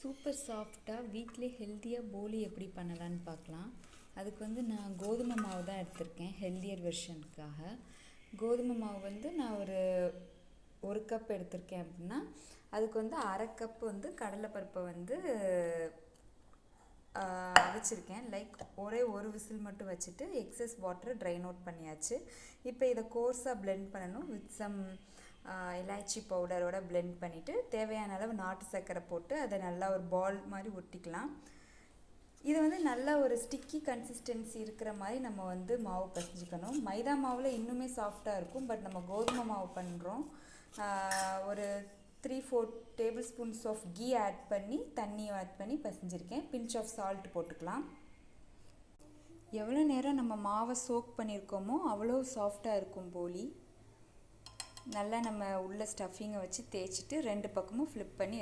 Super சாஃப்டாக வீட்டிலே ஹெல்த்தியாக போலி எப்படி பண்ணலான்னு பார்க்கலாம். அதுக்கு வந்து நான் கோதுமை மாவு தான் எடுத்திருக்கேன் ஹெல்த்தியர் வெர்ஷனுக்காக கோதுமை மாவு வந்து நான் ஒரு ஒரு கப் எடுத்திருக்கேன் அப்படின்னா அதுக்கு வந்து அரை கப் வந்து கடலைப்பருப்பை வந்து அவிச்சிருக்கேன். லைக் ஒரே ஒரு விசில் மட்டும் வச்சுட்டு எக்ஸஸ் வாட்டரை ட்ரைன் அவுட் பண்ணியாச்சு. இப்போ இதை கோர்ஸாக பிளெண்ட் பண்ணணும் வித் சம் இலாச்சி பவுடரோட பிளெண்ட் பண்ணிவிட்டு தேவையான அளவு நாட்டு சர்க்கரை போட்டு அதை நல்லா ஒரு பால் மாதிரி ஒட்டிக்கலாம். இது வந்து நல்ல ஒரு ஸ்டிக்கி கன்சிஸ்டன்சி இருக்கிற மாதிரி நம்ம வந்து மாவு பசிஞ்சுக்கணும். மைதா மாவில் இன்னுமே சாஃப்டாக இருக்கும் பட் நம்ம கோதுமை மாவு பண்ணுறோம் ஒரு three four tablespoons of ghee add பண்ணி தண்ணியை ஆட் பண்ணி பசிஞ்சிருக்கேன். பிஞ்ச் ஆஃப் சால்ட் போட்டுக்கலாம். எவ்வளோ நேரம் நம்ம மாவை சோக் பண்ணியிருக்கோமோ அவ்வளோ சாஃப்டாக இருக்கும் போலி. நல்லா நம்ம உள்ள ஸ்டஃபிங்கை வச்சு தேய்ச்சிட்டு ரெண்டு பக்கமும் ஃப்ளிப் பண்ணி